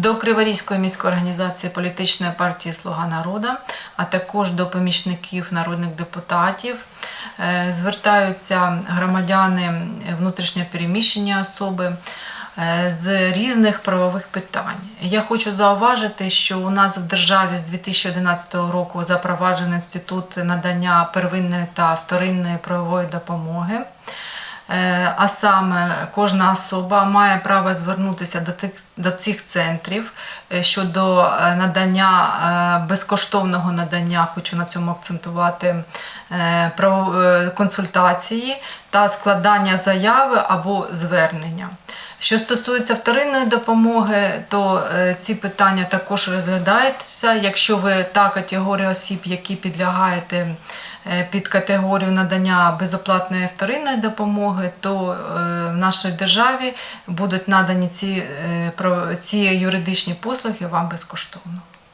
до Криворізької міської організації політичної партії Слуга народу, а також до помічників народних депутатів. Е, Звертаються громадяни внутрішньо переміщені особи е, з різних правових питань. Я хочу зауважити, що у нас в державі з 2011 року запроваджений інститут надання первинної та вторинної правової допомоги. Е, А саме кожна особа має право звернутися до тих до цих центрів е, щодо е, надання безкоштовного надання, хочу на цьому акцентувати консультації та складання заяви або звернення. Що стосується вторинної допомоги, то ці питання також розглядаються. Якщо ви та категорія осіб, які підлягаєте під категорію надання безоплатної вторинної допомоги, то е, в нашій державі будуть надані ці, е, ці юридичні послуги вам безкоштовно.